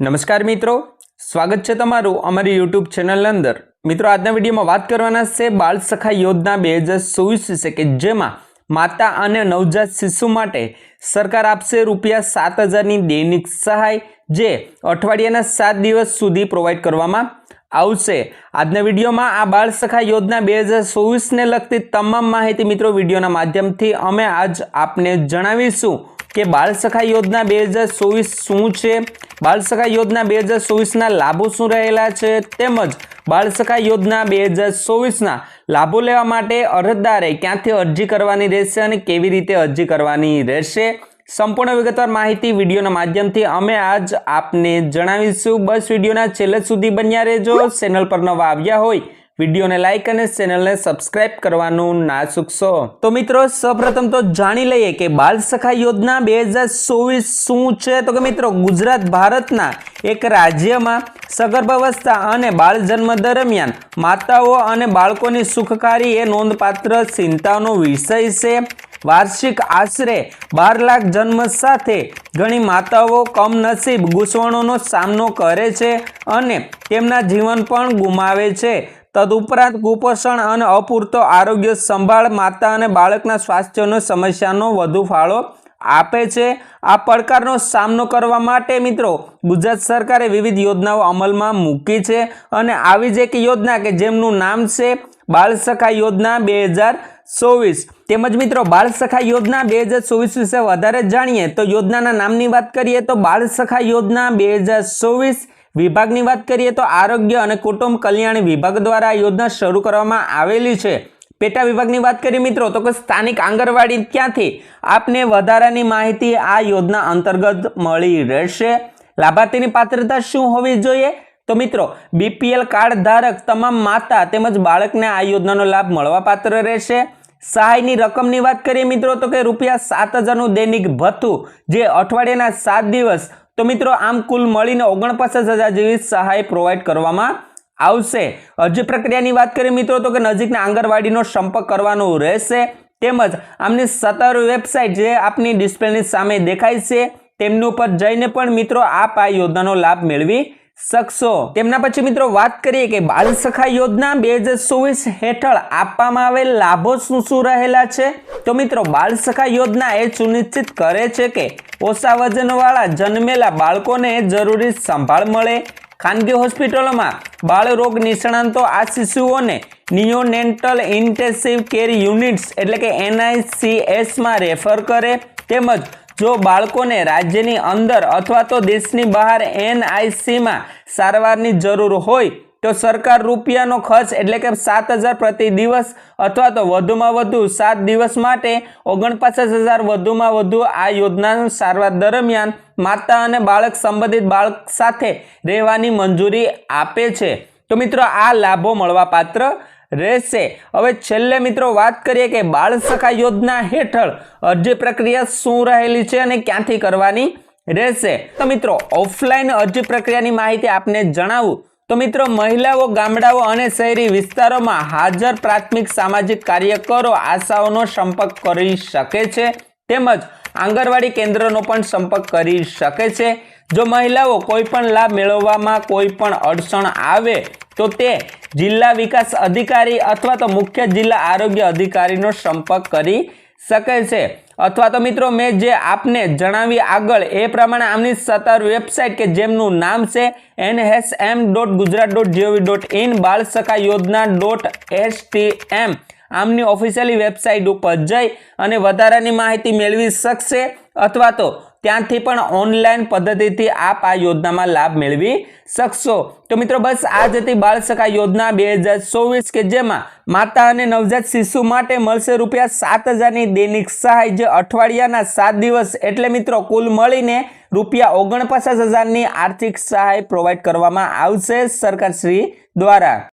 નમસ્કાર મિત્રો. સ્વાગત છે તમારું અમારી યુટ્યુબ ચેનલ અંદર. મિત્રો, આજના વિડીયોમાં વાત કરવાના છે બાળ સખા યોજના બે હજાર ચોવીસ વિશે કે જેમાં માતા અને નવજાત શિશુ માટે સરકાર આપશે રૂપિયા સાત હજારની દૈનિક સહાય, જે અઠવાડિયાના સાત દિવસ સુધી પ્રોવાઈડ કરવામાં આવશે. આજના વિડીયોમાં આ બાળ સખા યોજના બે હજાર ચોવીસને લગતી તમામ માહિતી મિત્રો વિડીયોના માધ્યમથી અમે આજ આપને જણાવીશું કે બાળ સખા યોજના બે હજાર ચોવીસ શું છે બાળ સખા યોજના બે હજાર ચોવીસના લાભો શું રહેલા છે? તેમજ બાળ સખા યોજના બે હજાર ચોવીસના લાભો લેવા માટે અરજદારે ક્યાંથી અરજી કરવાની રહેશે અને કેવી રીતે અરજી કરવાની રહેશે? સંપૂર્ણ વિગતવાર માહિતી વિડીયોના માધ્યમથી અમે આજ આપને જણાવીશું. બસ વિડીયોના છેલ્લે સુધી બન્યા રહેજો. ચેનલ પર નવા આવ્યા હોય વિડીયોને લાઇક અને ચેનલને સબસ્ક્રાઇબ કરવાનું ના ચૂકશો. તો મિત્રો, સૌપ્રથમ તો જાણી લઈએ કે બાલ સખા યોજના બે શું છે? તો કે મિત્રો, ગુજરાત ભારતના એક રાજ્યમાં સગર્ભાવસ્થા અને બાળ જન્મ દરમિયાન માતાઓ અને બાળકોની સુખકારી એ નોંધપાત્ર ચિંતાનો વિષય છે. વાર્ષિક આશરે બાર લાખ જન્મ સાથે ઘણી માતાઓ કમનસીબ ગૂંચવણોનો સામનો કરે છે અને તેમના જીવન પણ ગુમાવે છે. તદુપરાંત કુપોષણ અને અપૂરતો આરોગ્ય સંભાળ માતા અને બાળકના સ્વાસ્થ્યનો સમસ્યાનો વધુ ફાળો આપે છે. આ પડકારનો સામનો કરવા માટે મિત્રો ગુજરાત સરકારે વિવિધ યોજનાઓ અમલમાં મૂકી છે અને આવી જ એક યોજના કે જેમનું નામ છે બાળ સખા યોજના બે હજાર ચોવીસ. તેમજ મિત્રો બાળ સખા યોજના બે હજાર ચોવીસ વિશે વધારે જાણીએ તો યોજનાના નામની વાત કરીએ તો બાળ સખા યોજના બે હજાર ચોવીસ વિભાગની વાત કરીએ તો આરોગ્ય અને કુટુંબ કલ્યાણ વિભાગ દ્વારા યોજના શરૂ કરવામાં આવેલી છે. પેટા વિભાગની વાત કરીએ મિત્રો તો કે સ્થાનિક આંગણવાડી ત્યાંથી આપને વધારાની માહિતી આ યોજના અંતર્ગત મળી રહેશે. લાભાર્થીની પાત્રતા શું હોવી જોઈએ? તો મિત્રો, બીપીએલ કાર્ડ ધારક તમામ માતા તેમજ બાળકને આ યોજનાનો લાભ મળવા પાત્ર રહેશે. સહાયની રકમની વાત કરીએ મિત્રો તો કે રૂપિયા સાત હજારનું દૈનિક ભથ્થું જે અઠવાડિયાના સાત દિવસ તો મિત્રો, આમ કુલ મળીને ઓગણપચાસ હજાર જેવી સહાય પ્રોવાઈડ કરવામાં આવશે. અરજી પ્રક્રિયાની વાત કરીએ મિત્રો, તો કે નજીકના આંગણવાડીનો સંપર્ક કરવાનો રહેશે. તેમજ આમની સત્તર વેબસાઇટ જે આપની ડિસ્પ્લેની સામે દેખાય છે, તેમની ઉપર જઈને પણ મિત્રો, આપ આ યોજનાનો લાભ મેળવી શકશો તેમના પછી મિત્રો વાત કરીએ કે બાળ સખા યોજના બે હજાર ચોવીસ હેઠળ આપવામાં આવેલ લાભો શું શું રહેલા છે? તો મિત્રો બાળ સખા યોજના એ સુનિશ્ચિત કરે છે કે ઓછા વજનવાળા જન્મેલા બાળકોને જરૂરી સંભાળ મળે. ખાનગી હોસ્પિટલોમાં બાળ રોગ નિષ્ણાંતો આ શિશુઓને નિયોનેન્ટલ ઇન્ટેન્સિવ કેર યુનિટ્સ એટલે કે એનઆઈસીએસમાં રેફર કરે. તેમજ જો બાળકોને રાજ્યની અંદર અથવા તો દેશની બહાર એનઆઈસીમાં સારવારની જરૂર હોય, તો સરકાર રૂપિયાનો ખર્ચ એટલે કે સાત હજાર પ્રતિ દિવસ અથવા તો વધુમાં વધુ સાત દિવસ માટે ઓગણપચાસ હજાર વધુમાં વધુ આ યોજનાનું સારવાર દરમિયાન માતા અને બાળક સંબંધિત બાળક સાથે રહેવાની મંજૂરી આપે છે. તો મિત્રો, આ લાભો મળવાપાત્ર રહેશે. હવે છેલ્લે મિત્રો વાત કરીએ કે બાળ સખા યોજના હેઠળ અરજી પ્રક્રિયા શું રહેલી છે અને ક્યાંથી કરવાની રહેશે. તો મિત્રો, ઓફલાઈન અરજી પ્રક્રિયાની માહિતી આપને જણાવું. તો મિત્રો, મહિલાઓ, ગામડાઓ અને શહેરી વિસ્તારોમાં હાજર પ્રાથમિક સામાજિક કાર્યકરો આશાઓનો સંપર્ક કરી શકે છે. તેમજ આંગણવાડી કેન્દ્રનો પણ સંપર્ક કરી શકે છે. જો મહિલાઓ કોઈ પણ લાભ મેળવવામાં કોઈ પણ અડચણ આવે તો તે જિલ્લા વિકાસ અધિકારી અથવા તો મુખ્ય જિલ્લા આરોગ્ય અધિકારીનો સંપર્ક કરી શકે છે. અથવા તો મિત્રો, મેં જે આપને જણાવી આગળ, એ પ્રમાણે આમની સત્તર વેબસાઇટ કે જેમનું નામ છે NSM dot Gujarat dot GOV dot in Bal Sakha Yojana dot S M આમની ઓફિશિયલી વેબસાઇટ ઉપર જઈ અને વધારાની માહિતી મેળવી શકશે. અથવા તો ત્યાંથી પણ ઓનલાઈન પદ્ધતિથી આપ આ યોજનામાં લાભ મેળવી શકશો. તો મિત્રો બસ આ જ હતી બાળ સખા યોજના બે હજાર ચોવીસ કે જેમાં માતા અને નવજાત શિશુ માટે મળશે રૂપિયા સાત હજારની દૈનિક સહાય. જે અઠવાડિયાના સાત દિવસ એટલે મિત્રો કુલ મળીને રૂપિયા ઓગણપચાસ હજારની આર્થિક સહાય પ્રોવાઈડ કરવામાં આવશે સરકારશ્રી દ્વારા.